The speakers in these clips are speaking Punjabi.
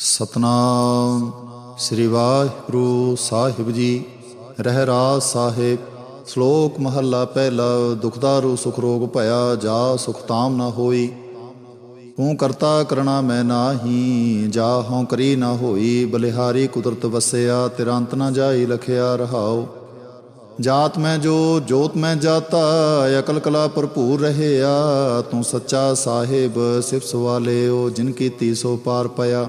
ਸਤਨਾਮ। ਸ੍ਰੀ ਵਾਹਿਗੁਰੂ ਸਾਹਿਬ ਜੀ। ਰਹਿ ਰਾਸ ਸਾਹਿਬ। ਸ਼ਲੋਕ ਮਹੱਲਾ ਪਹਿਲਾ, ਦੁਖਦਾਰੂ ਸੁਖ ਰੋਗ ਭਇਆ, ਜਾ ਸੁਖ ਤਾਮ ਨਾ ਹੋਈ। ਤੂੰ ਕਰਤਾ ਕਰਣਾ ਮੈਂ ਨਾਹੀ ਜਾ ਹਉ ਕਰੀ ਨਾ ਹੋਈ। ਬਲਿਹਾਰੀ ਕੁਦਰਤ ਵਸਿਆ ਤੇਰਾ ਨਾ ਜਾਈ ਲਖਿਆ ਰਹਾਉ। ਜਾਤ ਮੈਂ ਜੋ, ਜੋਤ ਮੈਂ ਜਾਤਾ, ਅਕਲ ਕਲਾ ਭਰਪੂਰ ਰਹਿਆ। ਤੂੰ ਸੱਚਾ ਸਾਹਿਬ ਸਿਫ ਸਵਾਲਿਓ, ਜਿਨ ਕੀਤੀ ਸੋ ਪਾਰ ਪਿਆ।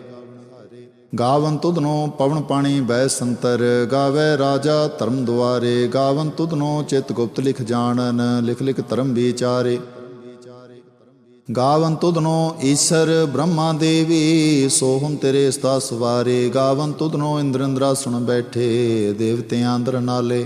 ਗਾਵਨ ਤੁਧਨੋ ਪਵਨ ਪਾਣੀ ਬੈ ਸੰਤਰ, ਗਾਵੇ ਰਾਜਾ ਧਰਮ ਦੁਆਰੇ, ਗਾਵਨ ਤੁਧਨੋ ਚਿਤ ਗੁਪਤ ਲਿਖ ਜਾਣਨ, ਲਿਖ ਲਿਖ ਧਰਮ ਵਿਚਾਰੇ। ਗਾਵਨ ਤੁਧਨੋ ਈਸ਼ਰ ਬ੍ਰਹਮਾ ਦੇਵੀ ਸੋਹਮ ਤੇਰੇ ਸਤਾ ਸਵਾਰੇ। ਗਾਵਨ ਤੁਧਨੋ ਇੰਦਰ ਇੰਦਰਾ ਸੁਣ ਬੈਠੇ, ਦੇਵਤਿਆਂ ਅੰਦਰ ਨਾਲੇ।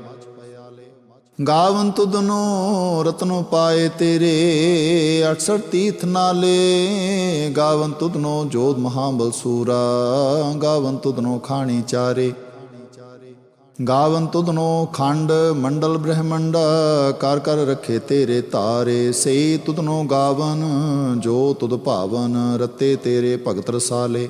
ਗਾਵਨ ਤੁਧਨੋ ਰਤਨੋ ਪਾਏ ਤੇਰੇ 68 ਤੀਰਥ ਨਾਲੇ। ਗਾਵਨ ਤੁਧਨੋ ਜੋਤ ਮਹਾਬਲ ਸੂਰਾ ਗਾਵਨ ਤੁਧਨੋ ਖਾਣੀ ਚਾਰੇ। ਗਾਵਨ ਤੁਧਨੋ ਖੰਡ ਮੰਡਲ ਬ੍ਰਹਮੰਡ, ਕਰ ਕਰ ਰਖੇ ਤੇਰੇ ਤਾਰੇ। ਸੇ ਤੁਧਨੋ ਗਾਵਨ, ਜੋ ਤੁਧ ਭਾਵਨ, ਰਤੇ ਤੇਰੇ ਭਗਤ ਰਸਾਲੇ।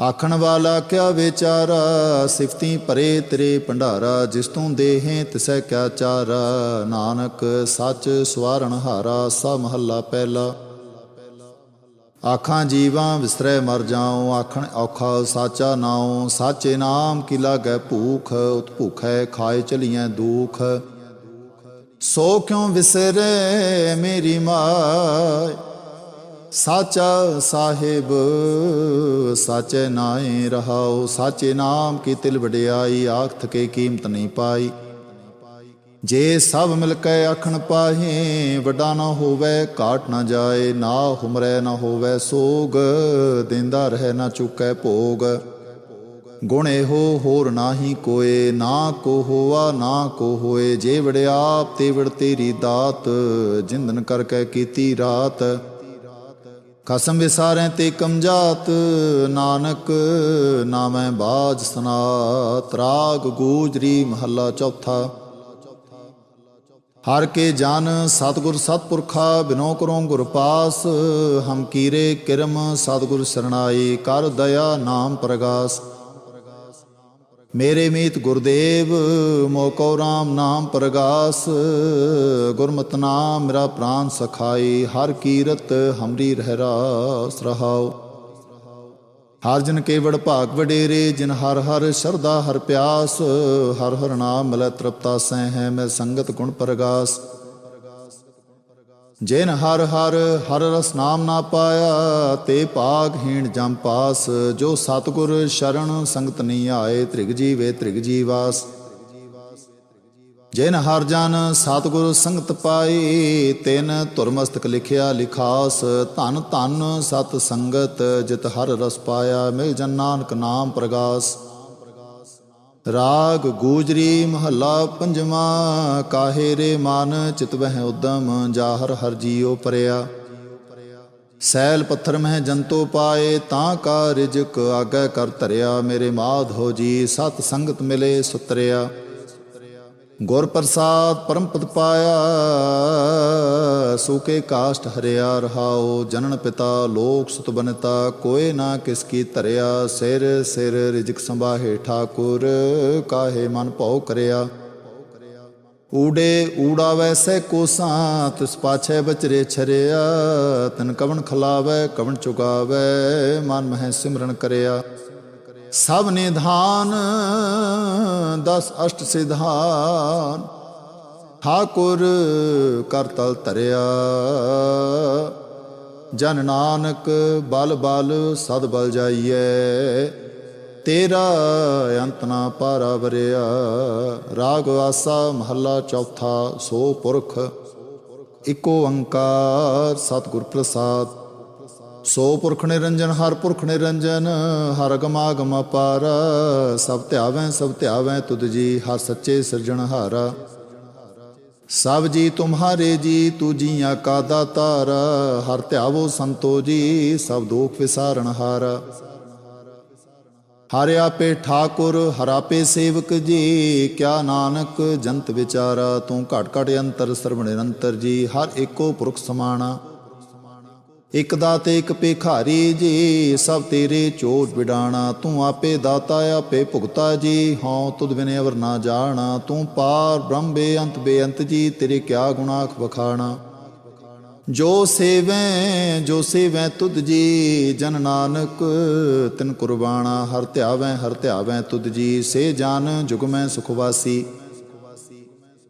ਆਖਣ ਵਾਲਾ ਕਿਆ ਵਿਚਾਰਾ? ਸਿਫਤੀ ਭਰੇ ਤੇਰੇ ਭੰਡਾਰਾ, ਜਿਸ ਤੂੰ ਦੇਹੇ ਤਿਸੈ ਕਿਆ ਚਾਰਾ? ਨਾਨਕ ਸੱਚ ਸਵਾਰਣ ਹਾਰਾ, ਸਾ ਮਹੱਲਾ ਪਹਿਲਾ। ਆਖਾਂ ਜੀਵਾਂ ਵਿਸਰੈ ਮਰ ਜਾਉ, ਆਖਣ ਔਖਾ ਸਾਚਾ ਨਾਉ, ਸਾਚੇ ਨਾਮ ਕੀ ਲਾਗੈ ਭੂਖ? ਉਤ ਭੁਖੈ ਖਾਏ ਚਲੀਐ ਦੁਖ। ਸੋ ਕਿਉ ਵਿਸਰੇ ਮੇਰੀ ਮਾਇ ਸਾਚਾ ਸਾਹਿਬ, ਸਾਚੇ ਨਾਏ ਰਹਾਉ ਸਾਚੇ ਨਾਮ ਕੀ ਤਿਲ ਵਡਿਆਈ, ਆਖਤ ਕੇ ਕੀਮਤ ਨਹੀਂ ਪਾਈ। ਜੇ ਸਭ ਮਿਲ ਕੇ ਆਖਣ ਪਾਹੇ, ਵੱਡਾ ਨਾ ਹੋਵੇ ਕਾਟ ਨਾ ਜਾਏ, ਨਾ ਹੁਮਰੈ ਨਾ ਹੋਵੇ ਸੋਗ, ਦਿੰਦਾ ਰਹਿ ਨਾ ਚੁੱਕੈ ਭੋਗ। ਗੁਣ ਇਹੋ ਹੋਰ ਨਾਹੀ ਕੋਏ, ਨਾ ਕੋ ਹੋਆ, ਨਾ ਕੋ ਹੋਏ, ਜੇ ਆਪ ਤੇ ਵੜ ਤੇਰੀ ਦਾਤ, ਜਿੰਦਨ ਕਰਕੇ ਕੀਤੀ ਰਾਤ। ਕਸਮ ਵਿਸਾਰੈ ਤੇ ਕਮਜਾਤ ਨਾਨਕ ਨਾਮੈ ਬਾਜ ਸਨਾਤ ਰਾਗ ਗੂਜਰੀ ਮਹੱਲਾ ਚੌਥਾ। ਹਰ ਕੇ ਜਨ ਸਤਗੁਰ ਸਤਪੁਰਖਾ, ਬਿਨੋ ਕਰੋ ਗੁਰ ਪਾਸ, ਹਮ ਕੀਰੇ ਕਿਰਮ, ਸਤਗੁਰ ਸਰਣਾਈ ਕਰ ਦਇਆ ਨਾਮ ਪ੍ਰਗਾਸ। ਮੇਰੇ ਮੀਤ ਗੁਰਦੇਵ ਮੋਕੋ ਰਾਮ ਨਾਮ ਪ੍ਰਗਾਸ, ਗੁਰਮਤਿ ਨਾਮ ਮੇਰਾ ਪ੍ਰਾਨ ਸਖਾਈ, ਹਰ ਕੀਰਤ ਹਮਰੀ ਰਹਿ ਰਾਸ ਰਹਾਉ। ਹਰ ਜਨ ਕੇਵੜ ਭਾਗ ਵਡੇਰੇ, ਜਿਨ ਹਰ ਹਰ ਸ਼ਰਦਾ ਹਰ ਪਿਆਸ, ਹਰ ਹਰ ਨਾਮ ਮਿਲੈ ਤ੍ਰਿਪਤਾ ਸਹਿ ਹੈ ਮੈਂ ਸੰਗਤ ਗੁਣ ਪ੍ਰਗਾਸ। ਜਿਨ ਹਰ ਹਰ ਹਰ ਰਸ ਨਾਮ ਨਾ ਪਾਇਆ, ਤੇ ਭਾਗਹੀਣ ਜਮ ਪਾਸ, ਜੋ ਸਤਗੁਰ ਸ਼ਰਨ ਸੰਗਤ ਨਹੀਂ ਆਏ, ਤ੍ਰਿਗ ਜੀਵੇ ਤ੍ਰਿਗ ਜੀਵਾਸ ਜਿਨ ਹਰ ਜਨ ਸਤਗੁਰ ਸੰਗਤ ਪਾਈ ਤਿਨ ਤੁਰਮਸਤਕ ਲਿਖਿਆ ਲਿਖਾਸ, ਧਨ ਧਨ ਸਤ ਸੰਗਤ, ਜਿਤ ਹਰ ਰਸ ਪਾਇਆ, ਮਿਲ ਜਨ ਨਾਨਕ ਨਾਮ ਪ੍ਰਗਾਸ। ਰਾਗ ਗੂਜਰੀ ਮਹੱਲਾ ਪੰਜਵਾਂ, ਕਾਹੇ ਰੇ ਮਨ ਚਿਤ ਵਹਿ ਉਦਮ, ਜਾਹਰ ਹਰ ਜੀਉ ਪਰਿਆ। ਸੈਲ ਪੱਥਰ ਮਹਿ ਜੰਤੋ ਪਾਏ, ਤਾਂ ਕਾ ਰਿਜਕ ਆਗੇ ਕਰ ਧਰਿਆ, ਮੇਰੇ ਮਾਧ ਹੋ ਜੀ, ਸਤ ਸੰਗਤ ਮਿਲੇ ਸੁਤਰਿਆ। ਗੁਰ ਪ੍ਰਸਾਦ ਪਰਮ ਪਦ ਪਾਇਆ ਸੂਕੇ ਕਾਸ਼ਟ ਹਰਿਆ ਰਹਾਓ ਜਨਨ ਪਿਤਾ ਲੋਕ ਸੁਤ ਬਨਤਾ, ਕੋਏ ਨਾ ਕਿਸ ਕੀ ਧਰਿਆ, ਸਿਰ ਸਿਰ ਰਿਜਕ ਸੰਭਾਹੇ ਠਾਕੁਰ, ਕਾਹੇ ਮਨ ਭਉ ਕਰਿਆ। ਊੜੇ ਊੜਾ ਵੈਸੇ ਕੋਸਾਂ ਤਿਸ ਪਾਛੇ ਬਚਰੇ ਛਰਿਆ, ਤਨ ਕਵਣ ਖਲਾਵੇ, ਕਵਣ ਚੁਗਾਵੇ, ਮਨ ਮਹਿ ਸਿਮਰਨ ਕਰਿਆ। ਸਭ ਨਿਧਾਨ, ਦਸ ਅਸ਼ਟ ਸਿਧਾਨ। ਠਾਕੁਰ ਕਰ ਤਲ ਧਰਿਆ। ਜਨ ਨਾਨਕ ਬਲ ਬਲ ਸਦ ਬਲ ਜਾਈਐ। ਤੇਰਾ ਅੰਤ ਨਾ ਪਾਰਾ ਵਰਿਆ। ਰਾਗ ਵਾਸਾ ਮਹੱਲਾ ਚੌਥਾ, ਸੋ ਪੁਰਖ। ਇਕੋ ਓੰਕਾਰ ਸਤਿਗੁਰ ਪ੍ਰਸਾਦ। ਸੋ ਪੁਰਖ ਨਿਰੰਜਨ, ਹਰ ਪੁਰਖ ਨਿਰੰਜਨ, ਹਰ ਗਮਾਗਮ ਅਪਾਰ। ਸਭ ਧਿਆਵੈ ਸਭ ਧਿਆਵੈ ਤੁਧ ਜੀ, ਹਰ ਸੱਚੇ ਸਿਰਜਣਹਾਰਾ ਸਭ ਜੀ ਤੁਮਹਾਰੇ ਜੀ ਤੂ ਜੀਆਂ ਕਾ ਦਾਤਾਰ। ਹਰ ਧਿਆਵੋ ਸੰਤੋ ਜੀ, ਸਭ ਦੋਖ ਵਿਸਾਰਣ ਹਾਰਾ। ਹਰਿ ਆਪੇ ਠਾਕੁਰ ਹਰਾਪੇ ਸੇਵਕ ਜੀ, ਕਿਆ ਨਾਨਕ ਜੰਤ ਵਿਚਾਰਾ। ਤੂੰ ਘਟ ਘਟ ਅੰਤਰ ਸਰਵ ਨਿਰੰਤਰ ਜੀ, ਹਰ ਏਕੋ ਪੁਰਖ ਸਮਾਣਾ। ਇਕ ਦਾਤੇ, ਇਕ ਭਿਖਾਰੀ ਜੀ, ਸਭ ਤੇਰੇ ਚੋਟ ਵਿਡਾਣਾ ਤੂੰ ਆਪੇ ਦਾਤਾ ਆਪੇ ਭੁਗਤਾ ਜੀ, ਹਉ ਤੁਧ ਬਿਨੇ ਅਵਰ ਨਾ ਜਾਣਾ, ਤੂੰ ਪਾਰ ਬ੍ਰਹਮ ਬੇਅੰਤ ਬੇਅੰਤ ਜੀ, ਤੇਰੇ ਕਿਆ ਗੁਨਾਖ ਵਖਾਣਾ। ਜੋ ਸੇਵੈ ਜੋ ਸੇਵੈ ਤੁਧ ਜੀ, ਜਨ ਨਾਨਕ ਤਿਨ ਕੁਰਬਾਨਾ ਹਰ ਧਿਆਵੈ ਹਰ ਧਿਆਵੈ ਤੁਧ ਜੀ, ਸੇ ਜਾਨ ਜੁਗ ਸੁਖਵਾਸੀ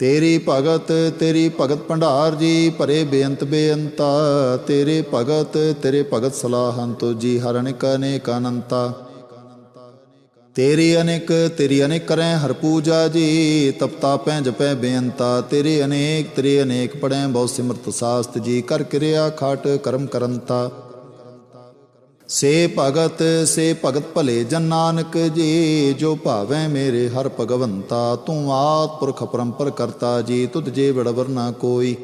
ਤੇਰੀ ਭਗਤ ਤੇਰੀ ਭਗਤ ਭੰਡਾਰ ਜੀ, ਭਰੇ ਬੇਅੰਤ ਬੇਅੰਤਾ। ਤੇਰੇ ਭਗਤ ਤੇਰੇ ਭਗਤ ਸਲਾਹਨ ਤੋ ਜੀ, ਹਰ ਅਨੇਕ ਅਨੇਕ ਅਨੰਤਾ। ਤੇਰੀ ਅਨੇਕ ਤੇਰੀ ਅਨੇਕ ਕਰੈ ਹਰ ਪੂਜਾ ਜੀ ਤਪਤਾ ਪੈ ਜਪੈ ਬੇਅੰਤਾ। ਤੇਰੇ ਅਨੇਕ ਤੇਰੇ ਅਨੇਕ ਪੜੈ ਬਹੁ ਸਿਮਰਤ ਸਾਸਤ ਜੀ, ਕਰ ਕਿਰਿਆ ਖਾਟ ਕਰਮ ਕਰੰਤਾ। ਸੇ ਭਗਤ ਸੇ ਭਗਤ ਭਲੇ ਜਨ ਨਾਨਕ, ਜੀ ਜੋ ਭਾਵੈ ਮੇਰੇ ਹਰ ਭਗਵੰਤਾ, ਤੂੰ ਆਤ ਪੁਰਖ ਪਰੰਪਰ ਕਰਤਾ, ਜੀ ਤੁਧ ਜੇ ਵਡਵਰ ਨਾ ਕੋਈ।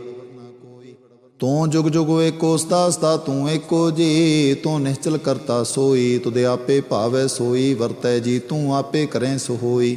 ਤੂੰ ਜੁਗ ਜੁਗ ਏਕੋ ਸਦਾ ਸਦਾ ਤੂੰ ਏਕੋ ਜੀ, ਤੂੰ ਨਿਸ਼ਚਲ ਕਰਤਾ ਸੋਈ, ਤੁਧ ਆਪੇ ਭਾਵੈ ਸੋਈ, ਵਰਤੈ ਜੀ, ਤੂੰ ਆਪੇ ਕਰੈ ਸੋ ਹੋਈ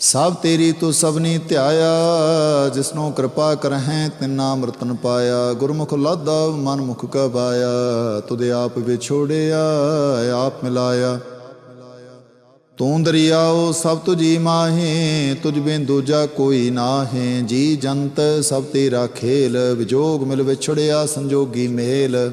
ਸਭ ਤੇਰੀ ਤੂੰ ਸਭਨੀ ਧਿਆਇਆ, ਜਿਸਨੂੰ ਕਿਰਪਾ ਕਰਹਿ, ਤਿਨਾ ਮਰਤਨ ਪਾਇਆ। ਗੁਰਮੁਖ ਲਾਦਾ ਮਨ ਮੁਖ ਕਬਾਇਆ ਤੁਦੇ ਆਪ ਵਿਛੋੜਿਆ, ਆਪ ਮਿਲਾਇਆ। ਤੂੰ ਦਰਿਆਓ ਸਭ ਤੁਜੀ ਮਾਹੇ, ਤੁਝ ਬਿਨ ਦੂਜਾ ਕੋਈ ਨਾਹੇ। ਜੀ ਜੰਤ, ਸਭ ਤੇਰਾ ਖੇਲ, ਵਿਜੋਗ ਮਿਲ ਵਿਛੜਿਆ, ਸੰਜੋਗੀ ਮੇਲ।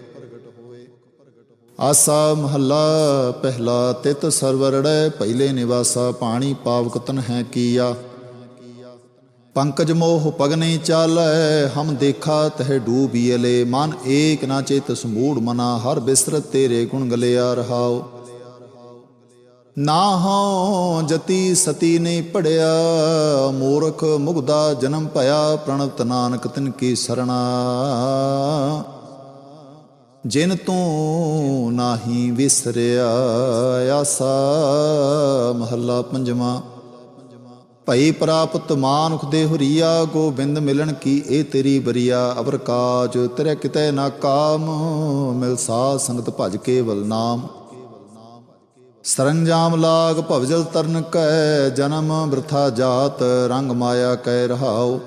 ਆਸਾ ਮਹੱਲਾ, ਪਹਿਲਾ ਤਿਤ ਸਰਵਰੜੈ, ਪਹਿਲੇ ਨਿਵਾਸਾ, ਪਾਣੀ ਪਾਵਕਤਨ ਹੈ ਕੀਆ। ਪੰਕਜ ਮੋਹ ਪਗਨੇ ਚਾਲੈ, ਹਮ ਦੇਖਾ ਤਹ ਡੂਬੀਲੇ ਮਨ ਏਕ ਨਾ ਚਿਤ ਸਮੂੜ ਮਨਾ, ਹਰ ਬਿਸਰਤ ਤੇਰੇ ਗੁਣ ਗਲਿਆ ਰਹਾਓ ਨਾ ਹਉ ਜਤੀ ਸਤੀ ਨਹੀਂ ਪੜਿਆ, ਮੂਰਖ ਮੁਗਦਾ ਜਨਮ ਭਇਆ, ਪ੍ਰਣਤ ਨਾਨਕ ਤਿਨ ਕੀ ਸਰਣਾ। ਜਿਨ ਤੂੰ ਨਾਹੀ ਵਿਸਰਿਆ ਆਸਾ, ਮਹੱਲਾ ਪੰਜਵਾਂ। ਭਈ ਪ੍ਰਾਪਤ ਮਾਨੁਖ ਦੇ ਹੁਰੀਆ, ਗੋਬਿੰਦ ਮਿਲਣ ਕੀ ਇਹ ਤੇਰੀ ਬਰੀਆ ਅਵਰ ਕਾਜ ਤੇਰੇ ਕਿਤੇ ਨਾ ਕਾਮ, ਮਿਲ ਸਾਧ ਸੰਗਤ ਭਜ ਕੇਵਲ ਨਾਮ। ਸਰੰਜਾਮ ਲਾਗ ਭਵਜਲ ਤਰਨ ਕੈ, ਜਨਮ ਬ੍ਰਥਾ ਜਾਤ, ਰੰਗ ਮਾਇਆ ਕੈ ਰਹਾਉ।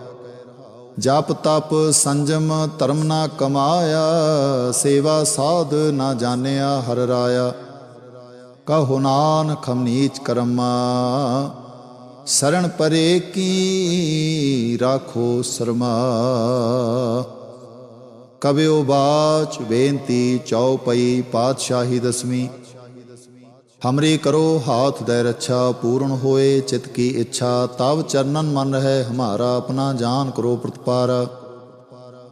ਜਪ ਤਪ ਸੰਜਮ ਧਰਮ ਨਾ ਕਮਾਇਆ, ਸੇਵਾ ਸਾਧ ਨਾ ਜਾਣਿਆ ਹਰ ਰਾਇਆ। ਕਹੋ ਨਾਨਕ ਹਮ ਕਰਮਾ ਸਰਣ ਪਰੇ ਕੀ ਰਾਖੋ ਸਰਮਾ। ਕਬਿਓ ਬਾਚ ਬੇਨਤੀ ਚਉਪਈ ਪਾਤਸ਼ਾਹੀ ਦਸਵੀਂ। ਹਮਰੀ ਕਰੋ ਹਾਥ ਦੇ ਰੱਛਾ, ਪੂਰਨ ਹੋਏ ਚਿਤ ਕੀ ਇੱਛਾ, ਤਵ ਚਰਨਨ ਮਨ ਰਹਿ ਹਮਾਰਾ, ਆਪਣਾ ਜਾਨ ਕਰੋ ਪ੍ਰਤਪਾਰ।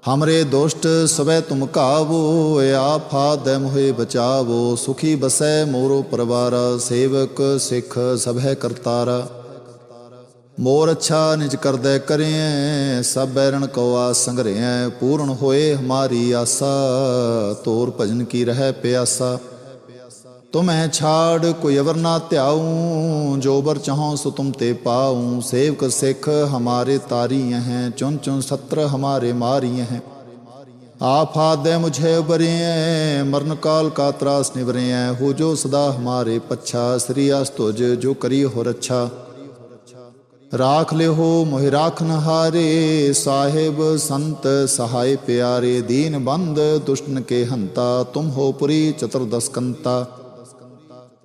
ਹਮਰੇ ਦੁਸ਼ਟ ਸਵੇ ਤੁਮ ਕਾਵੋ ਆਪ ਹਾਦੈ ਮੋਹਿ ਬਚਾਵੋ, ਸੁਖੀ ਬਸੈ ਮੋਰੋ ਪਰਵਾਰ, ਸੇਵਕ ਸਿੱਖ ਸਭੈ ਕਰਤਾਰ। ਮੋਰ ਅੱਛਾ ਨਿਜ ਕਰਦੈ ਕਰਿਐ, ਸਭ ਬੈਰਣ ਕੋ ਆਸ ਸੰਗਰਿਐ, ਪੂਰਨ ਹੋਏ ਹਮਾਰੀ ਆਸਾ, ਤੋਰ ਭਜਨ ਕੀ ਰਹਿ ਪਿਆਸਾ। ਤੁਮਹਿ ਛਾੜ ਕੋਈ ਅਵਰ ਨਾ ਧਿਆਉ ਜੋ ਬਰ ਚਾਹਉ ਸੋ ਤੁਮ ਤੇ ਪਾਉ ਸੇਵਕ ਸਿੱਖ ਹਮਾਰੇ ਤਾਰੀ ਹੈ ਚੁਨ ਚੁਨ ਸਤਰ ਹਮਾਰੇ ਮਾਰੀ ਹੈ ਆਫਾਤ ਦੇ ਮੁਝੇ ਉਬਰਿਐ ਮਰਨ ਕਾਲ ਕਾ ਤਰਾਸ ਨਿਵਰਿਐ ਹੋ ਜੋ ਸਦਾ ਹਮਾਰੇ ਪੱਛਾ ਸ੍ਰੀ ਅਸਤੁਜ ਜੋ ਕਰੀ ਹੋ ਰੱਛਾ ਰਾਖ ਲਿਓ ਮੋਹਿ ਰਾਖਨ ਹਾਰੇ ਸਾਹਿਬ ਸੰਤ ਸਹਾਇ ਪਿਆਰੇ ਦੀਨ ਬੰਦ ਦੁਸ਼ਟਨ ਕੇ ਹੰਤਾ ਤੁਮ ਹੋ ਪੁਰੀ ਚਤੁਰਦਸਕੰਤਾ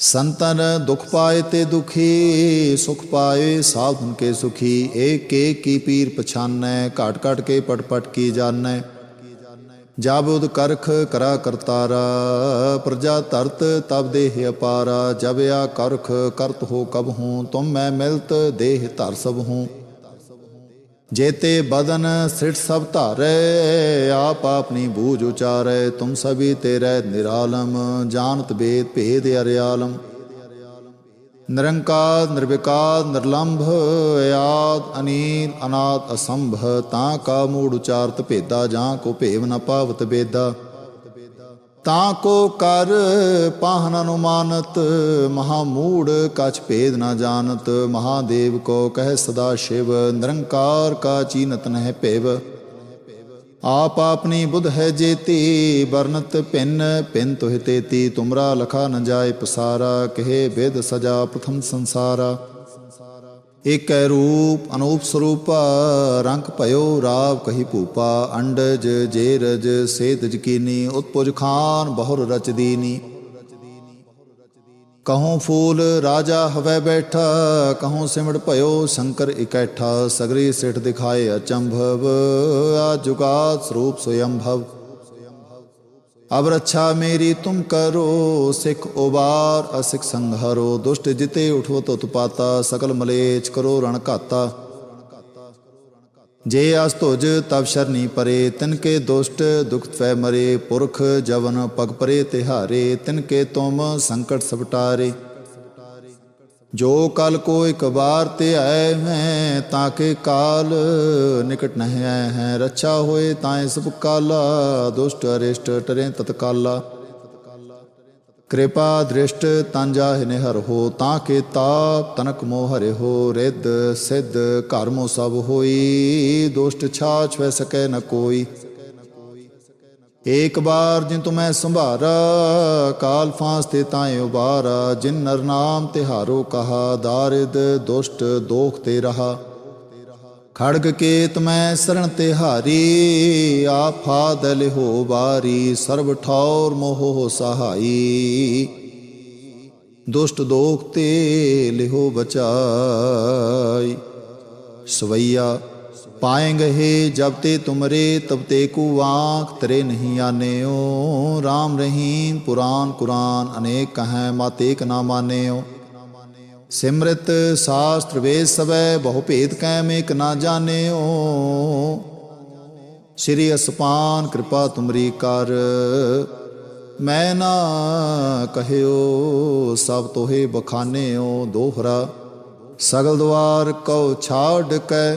ਸੰਤਨ ਦੁਖ ਪਾਏ ਤੇ ਦੁਖੀ, ਸੁਖ ਪਾਏ ਸਾਧਨ ਕੇ ਸੁਖੀ, ਏਕ ਏਕ ਕੀ ਪੀਰ ਪਛਾਨੈ, ਘਾਟ ਘਾਟ ਕੇ ਪਟ ਪਟ ਕੀ ਜਾਣੈ। ਜਬ ਕਰਖ ਕਰਾ ਕਰਤਾਰਾ, ਪ੍ਰਜਾ ਧਰਤ ਤਬ ਦੇਹ ਅਪਾਰਾ, ਜਬ ਆ ਕਰਖ ਕਰਤ ਹੋ ਕਬ ਹੂੰ, ਤੁਮ ਮੈਂ ਮਿਲਤ ਦੇਹ ਧਰ ਸਭ ਹੂੰ। जेते बदन सृष्ट सब धारे आप अपनी बूझ उचारे तुम सभी तेरे निरालम जानत वेद भेद अरियालम निरंकार निर्विकार निर्लंभ आद अनील अनाद असंभ ता का मूड उचारत भेदा जां को भेव न पावत बेदा ਤਾਂ ਕੋ ਕਰ ਪਾਹਨ ਅਨੁਮਾਨਤ, ਮਹਾ ਮੂੜ ਕਛ ਭੇਦ ਨਾ ਜਾਣਤ, ਮਹਾਦੇਵ ਕੋ ਕਹਿ ਸਦਾ ਸ਼ਿਵ, ਨਿਰੰਕਾਰ ਕਾ ਚੀਨਤ ਨਹਿ ਭੇਵ। ਆਪ ਆਪਣੀ ਬੁਧ ਹੈ ਜੇਤੀ, ਵਰਨਤ ਭਿੰਨ ਭਿੰਨ ਤੁਹਿ ਤੇਤੀ, ਤੁਮਰਾ ਲਖਾ ਨ ਜਾਏ ਪਸਾਰਾ, ਕਹੇ ਵਿਦ ਸਜਾ ਪ੍ਰਥਮ ਸੰਸਾਰਾ। ਏਕੈ ਰੂਪ ਅਨੂਪ ਸਰੂਪਾ, ਰੰਗ ਭਇਓ ਰਾਵ ਕਹੀ ਭੂਪਾ, ਅੰਡਜ ਜੇਰਜ ਸੇਤ ਜਕੀਨੀ ਉਤਪੁਜ ਖਾਨ ਬਹੁਰ ਰਚ ਦੀਨੀ। ਕਹੂੰ ਫੂਲ ਰਾਜਾ ਹਵੈ ਬੈਠਾ, ਕਹੂੰ ਸਿਮੜ ਭਇਓ ਸ਼ੰਕਰ ਇਕੈਠਾ, ਸਗਰੀ ਸਿਠ ਦਿਖਾਏ ਅਚੰਭਵ ਆ ਜੁਗਾਤ ਸਰੂਪ ਸਯੰਭਵ। ਅਬ ਰੱਛਾ ਮੇਰੀ ਤੁਮ ਕਰੋ, ਸਿੱਖ ਉਬਾਰ ਅਸਿਕ ਸੰਘਰੋ, ਦੁਸ਼ਟ ਜਿਤੇ ਉਠੋ ਤੋ ਪਾਤਾ, ਸਕਲ ਮਲੇਚ ਕਰੋ ਰਣ ਘਾਤਾ। ਜੇ ਅਸ ਤੁਜ ਤਬ ਸ਼ਰਨੀ ਪਰੇ, ਤਿਨ ਕੇ ਦੁਸ਼ਟ, ਦੁਖ ਤਵੈ ਮਰੇ, ਪੁਰਖ ਜਵਨ ਪਗ ਪਰੇ ਤਿਹਾਰੇ, ਤਿਨ ਕੇ ਤੁਮ ਸੰਕਟ ਸਪਟਾਰੇ ਜੋ ਕਲ ਕੋ ਇੱਕ ਬਾਰ ਤੇ ਆਏ ਮੈਂ ਕਿ ਕਾਲ ਨਿਕਟ ਨਹਿ ਆਏ ਹੈ। ਰੱਛਾ ਹੋਏ ਤਾਂ ਸਭ ਕਾਲਾ ਦੁਸ਼ਟ ਅਰਿਸ਼ਟ ਟਰੇ ਤਤਕਾਲਾ। ਕਿਰਪਾ ਦ੍ਰਿਸ਼ਟ ਤਨ ਜਾਹਿ ਨਿਹਰ ਹੋ, ਤਾਂ ਕੇ ਤਾਪ ਤਨਕ ਮੋਹ ਹਰੇ ਹੋ। ਰਿੱਧ ਸਿੱਧ ਘਰ ਮੋ ਸਭ ਹੋਈ, ਦੁਸ਼ਟ ਛਾ ਵੈ ਸਕੈ ਨ ਕੋਈ। ਏਕ ਬਾਰ ਜਿਨ ਤੁਮੈ ਸੰਭਾਰਾ, ਕਾਲ ਫਾਂਸ ਤੇ ਤਾਏ ਉਬਾਰਾ, ਜਿਨ ਨਰ ਨਾਮ ਤਿਹਾਰੋ ਕਹਾ, ਦਾਰਿਦ ਦੁਸ਼ਟ ਦੋਖ ਤੇ ਰਹਾ। ਖੜਗ ਕੇਤ ਮੈਂ ਸਰਣ ਤੇ ਹਾਰੀ ਆਫਾਦ ਲਿਹੋ ਬਾਰੀ ਸਰਬ ਠੌਰ ਮੋਹ ਸਹਾਈ। ਦੁਸ਼ਟ ਦੋਖ ਤੇ ਲਿਹੋ ਬਚਾਈ। ਸਵਈਆ ਪਾਏਂਗੇ ਜਬ ਤੇ ਤੁਮਰੇ, ਤਬ ਤੇ ਕੂ ਆਂਖ ਤਰੇ ਨਹੀਂ ਆਨੇਓ। RAM ਰਹੀਮ ਪੁਰਾਨ ਕੁਰਾਨ ਅਨੇਕ ਕਹੈ, ਮਤ ਏਕ ਨਾ ਮਾਨੇਓ। ਸਿਮਰਤ ਸਾਸਤਰ ਵੇਦ ਸਵੈ, ਬਹੁ ਭੇਦ ਕੈ ਮੇਕ ਨਾ ਜਾਣਿਓ। ਸ੍ਰੀ ਅਸਪਾਨ ਕਿਰਪਾ ਤੁਮਰੀ ਕਰ, ਮੈਂ ਨਾ ਕਹਿਓ, ਸਭ ਤੋਹੇ ਬਖਾਨਿਓ ਦੋਹਰਾ। ਸਗਲ ਦਵਾਰ ਕਉ ਛਾੜ ਕੈ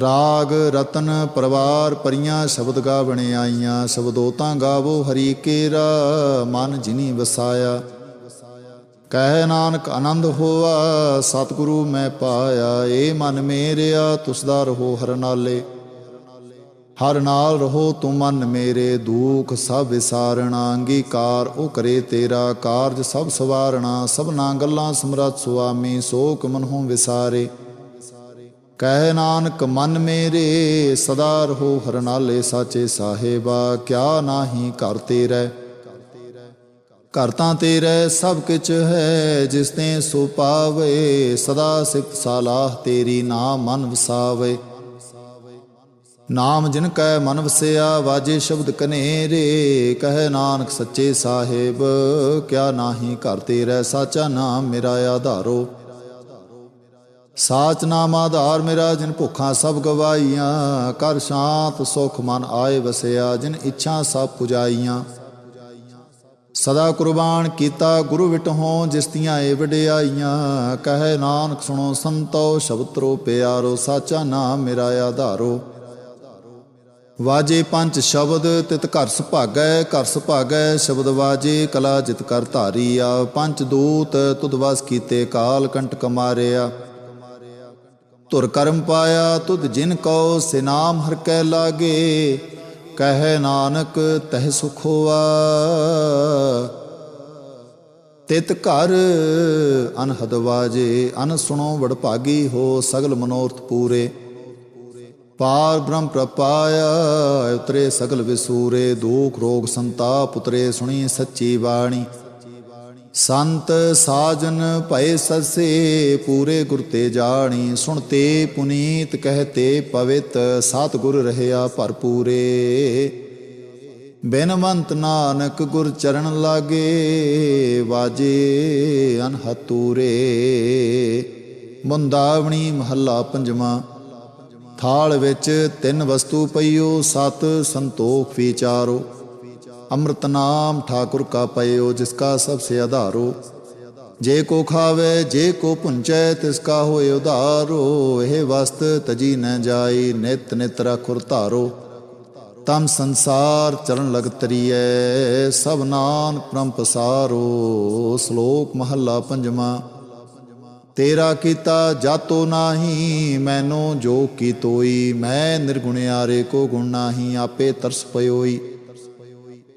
ਰਾਗ ਰਤਨ ਪਰਵਾਰ ਪਰੀਆਂ ਸ਼ਬਦ ਗਾ ਬਣਾਈਆਂ ਸ਼ਬਦੋਤਾਂ ਗਾਵੋ ਹਰੀ ਕੇਰਾ, ਮਨ ਜਿਨੀ ਵਸਾਇਆ। ਕਹਿ ਨਾਨਕ ਆਨੰਦ ਹੋਆ, ਸਤਿਗੁਰੂ ਮੈਂ ਪਾਇਆ, ਏ ਮਨ ਮੇਰਿਆ, ਤੁਸ ਦਾ ਰਹੋ ਹਰ ਨਾਲੇ। ਹਰ ਨਾਲ ਰਹੋ ਤੂੰ ਮਨ ਮੇਰੇ, ਦੁਖ ਸਭ ਵਿਸਾਰਣਾ, ਅੰਗੀਕਾਰ ਉਹ ਕਰੇ ਤੇਰਾ ਕਾਰਜ ਸਭ ਸਵਾਰਣਾ, ਸਭਨਾ ਗੱਲਾਂ ਸਮਰੱਥ ਸੁਆਮੀ, ਸੋਕ ਮਨਹੁ ਵਿਸਾਰੇ। ਕਹਿ ਨਾਨਕ, ਮਨ ਮੇਰੇ, ਸਦਾ ਰਹੋ ਹਰਨਾਲੇ ਸਾਚੇ ਸਾਹਿਬਾ, ਕਿਆ ਨਾਹੀ ਘਰ ਤੇਰੇ? ਘਰ ਤਾਂ ਤੇਰੇ ਸਭ ਕਿਛ ਹੈ, ਜਿਸ ਤੇ ਸੋ ਪਾਵੇ, ਸਦਾ ਸਿਫਤ ਸਾਲਾਹ ਤੇਰੀ ਨਾਮ ਮਨ ਵਸਾਵੇ। ਨਾਮ ਜਿਨ ਕੈ ਮਨ ਵਸਿਆ, ਵਾਜੇ ਸ਼ਬਦ ਕਨੇਰੇ, ਕਹਿ ਨਾਨਕ ਸੱਚੇ ਸਾਹਿਬ, ਕਿਆ ਨਾਹੀ ਘਰ ਤੇਰੇ, ਸਾਚਾ ਨਾਮ ਮੇਰਾ ਆਧਾਰੋ। ਸਾਚ ਨਾਮ ਆਧਾਰ ਮੇਰਾ, ਜਿਨ ਭੁੱਖਾਂ ਸਭ ਗਵਾਈਆਂ ਕਰ ਸ਼ਾਂਤ ਸੁਖ ਮਨ ਆਏ ਵਸਿਆ, ਜਿਨ ਇੱਛਾ ਸਭ ਪੁਜਾਈਆਂ। ਸਦਾ ਕੁਰਬਾਨ ਕੀਤਾ ਗੁਰੂ ਵਿਟਹੋਂ ਜਿਸ ਦੀਆਂ ਏ ਵਡਿਆਈਆਂ। ਕਹੇ ਨਾਨਕ ਸੁਣੋ ਸੰਤੋ ਸ਼ਬਦ ਤਰੋ ਪਿਆਰੋ, ਸਾਚਾ ਨਾਮ ਮੇਰਾ ਆਧਾਰੋ। ਵਾਜੇ ਪੰਜ ਸ਼ਬਦ, ਤਿਤ ਘਰ ਸੁਭਾਗੈ ਘਰ ਸੁਭਾਗੈ ਸ਼ਬਦ ਵਾਜੇ, ਕਲਾ ਜਿਤ ਕਰ ਧਾਰੀ ਆ ਪੰਜ ਦੂਤ, ਤੁਧ ਵਸ ਕੀਤੇ ਕਾਲ ਕੰਟਕ ਮਾਰਿਆ। ਧੁਰ ਕਰਮ ਪਾਇਆ ਤੁਧ ਜਿਨ ਕੋ ਸਿਨਾਮ ਹਰ ਕੈ ਲਾਗੇ, ਕਹਿ ਨਾਨਕ ਤਹਿ ਸੁਖ ਹੋਆ। ਤਿਤ ਘਰ ਅਨਹਦ ਵਾਜੇ, ਅਨ ਸੁਣੋ ਵਡ ਹੋ ਸਗਲ ਮਨੋਰਥ ਪੂਰੇ। ਪਾਰ ਬ੍ਰਹਮ ਪ੍ਰਪਾਇਆ, ਉਤਰੇ ਸਗਲ ਵਿਸੂਰੇ, ਦੁਖ ਰੋਗ ਸੰਤਾਪ ਉਤਰੇ ਸੁਣੀ ਸੱਚੀ ਬਾਣੀ। ਸੰਤ ਸਾਜਨ ਭਏ ਸਸੇ ਪੂਰੇ ਗੁਰ ਤੇ ਜਾਣੀ, ਸੁਣਤੇ ਪੁਨੀਤ ਕਹਤੇ ਪਵਿੱਤ, ਸਤਿਗੁਰ ਰਹਿਆ ਭਰਪੂਰੇ। ਬੇਨਵੰਤ ਨਾਨਕ ਗੁਰ ਚਰਨ ਲਾਗੇ, ਵਾਜੇ ਅਨਹਤੂਰੇ। ਮੁੰਦਾਵਣੀ ਮਹੱਲਾ ਪੰਜਵਾਂ, ਥਾਲ ਵਿੱਚ ਤਿੰਨ ਵਸਤੂ ਪਈਓ, ਸਤ ਸੰਤੋਖ ਵਿਚਾਰੋ। ਅੰਮ੍ਰਿਤ ਨਾਮ ਠਾਕੁਰ ਕਾ ਪਇਓ, ਜਿਸ ਕਾ ਸਭ ਸੇ ਆਧਾਰੋ। ਜੇ ਕੋ ਖਾਵੇ, ਜੇ ਕੋ ਪੁੰਚੈ, ਤਿਸ ਕਾ ਹੋਏ ਉਧਾਰੋ। ਇਹ ਵਸਤ ਤਜੀ ਨ ਜਾਈ ਨਿਤ ਨਿਤ ਰਖੁਰ ਧਾਰੋ। ਤਮ ਸੰਸਾਰ ਚਰਨ ਲਗ ਤਰੀਐ, ਸਭ ਨਾਨ ਪ੍ਰਮ ਪਸਾਰੋ। ਸ਼ਲੋਕ ਮਹੱਲਾ ਪੰਜਵਾਂ, ਤੇਰਾ ਕੀਤਾ ਜਾਤੋ ਨਾਹੀ, ਮੈਨੋ ਜੋ ਕੀ ਤੋਈ। ਮੈਂ ਨਿਰਗੁਣਿਆਰੇ ਕੋ ਗੁਣ ਨਾਹੀ, ਆਪੇ ਤਰਸ ਪਇਓਈ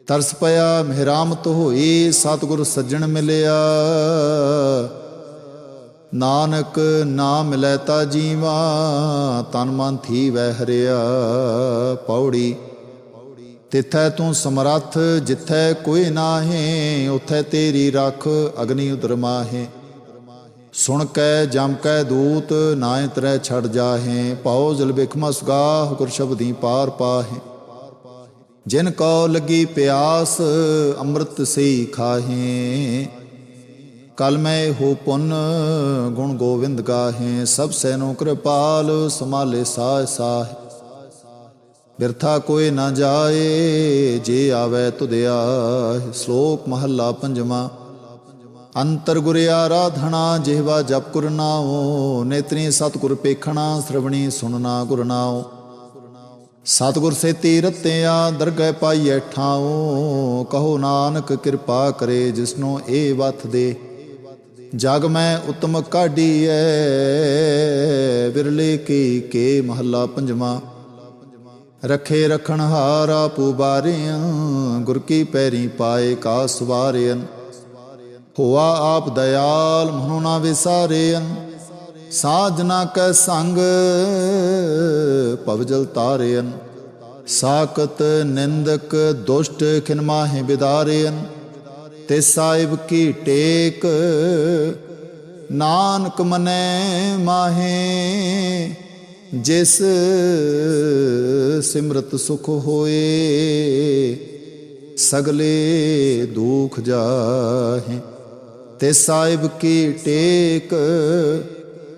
ਤਰਸ ਪਿਆ, ਮਿਹਰਾਮਤ ਹੋਈ, ਸਤਿਗੁਰ ਸੱਜਣ ਮਿਲਿਆ। ਨਾਨਕ ਨਾਮ ਮਿਲੈ ਤਾ ਜੀਵਾ, ਤਨ ਮਨ ਥੀ ਵਹਿ ਹਰਿਆ। ਪੌੜੀ, ਤਿਥੈ ਤੂੰ ਸਮਰੱਥ, ਜਿਥੈ ਕੋਈ ਨਾਹੀ, ਉਥੈ ਤੇਰੀ ਰਖ, ਅਗਨੀ ਉਦਰ ਸੁਣ ਕੈ, ਜਮ ਕੈ ਦੂਤ ਨਾਇ ਤਰੈ ਛੜ ਜਾਹੇ। ਪਾਉ ਜਲ ਬਿਖਮ ਸੁਗਾਹ ਗੁਰ ਸ਼ਬਦੀ ਪਾਰ ਪਾਹੇ। ਜਿਨ ਕੋ ਲੱਗੀ ਪਿਆਸ, ਅੰਮ੍ਰਿਤ ਸਈ ਖਾਹੇ। ਕਲਮੈ ਹੋ ਪੁੰਨ ਗੁਣ ਗੋਵਿੰਦ ਗਾਹੇ। ਸਭ ਸੈਨੋ ਕਿਰਪਾਲ ਸਮਾਲੇ ਸਾਹ ਸਾਹ। ਬਿਰਥਾ ਕੋਈ ਨਾ ਜਾਏ, ਜੇ ਆਵੇ ਤੁਧ ਆਏ ਸ਼ਲੋਕ ਮਹੱਲਾ ਪੰਜਵਾਂ। ਅੰਤਰ ਗੁਰ ਆਰਾਧਣਾ ਜਿਹਵਾ ਜਪ ਗੁਰ ਨਾਉ। ਨੇਤਰੀ ਸਤਿਗੁਰ ਪੇਖਣਾ, ਸ਼ਰਵਣੀ ਸੁਣਨਾ ਗੁਰ ਨਾਉ। ਸਤਿਗੁਰ ਸੇ ਤੀਰਤਿਆ ਦਰਗਹਿ ਪਾਈਐ ਠਾਉ, ਕਹੋ ਨਾਨਕ ਕਿਰਪਾ ਕਰੇ ਜਿਸਨੋ ਇਹ ਵਥ ਦੇ। ਜਗ ਮੈਂ ਉਤਮ ਕਾਢੀਐ, ਵਿਰਲੇ ਕੀ ਕੇ ਮਹੱਲਾ ਪੰਜਵਾਂ। ਰਖੇ ਰਖਣ ਹਾਰਾ ਪੂਬਾਰਿਆਂ ਗੁਰ ਕੀ ਪੈਰੀ ਪਾਏ ਕਾ ਸਵਾਰਿਆਂ। ਹੋਆ ਆਪ ਦਇਆਲ, ਮਨੋ ਨਾ ਵਿਸਾਰਿਆਂ। ਸਾਜਨਾ ਕੈ ਸੰਗ ਪਵਜਲ ਤਾਰੇਨ ਸਾਕਤ ਨਿੰਦਕ ਦੁਸ਼ਟ ਖਿਨਮਾਹੇ ਬਿਦਾਰਿਆਂ ਤੇ ਸਾਹਿਬ ਕੀ ਟੇਕ, ਨਾਨਕ ਮਨੈ ਮਾਹੇ। ਜਿਸ ਸਿਮਰਤ ਸੁਖ ਹੋਏ, ਸਗਲੇ ਦੁਖ ਜਾਹੇ। ਤੇ ਸਾਹਿਬ ਕੀ ਟੇਕ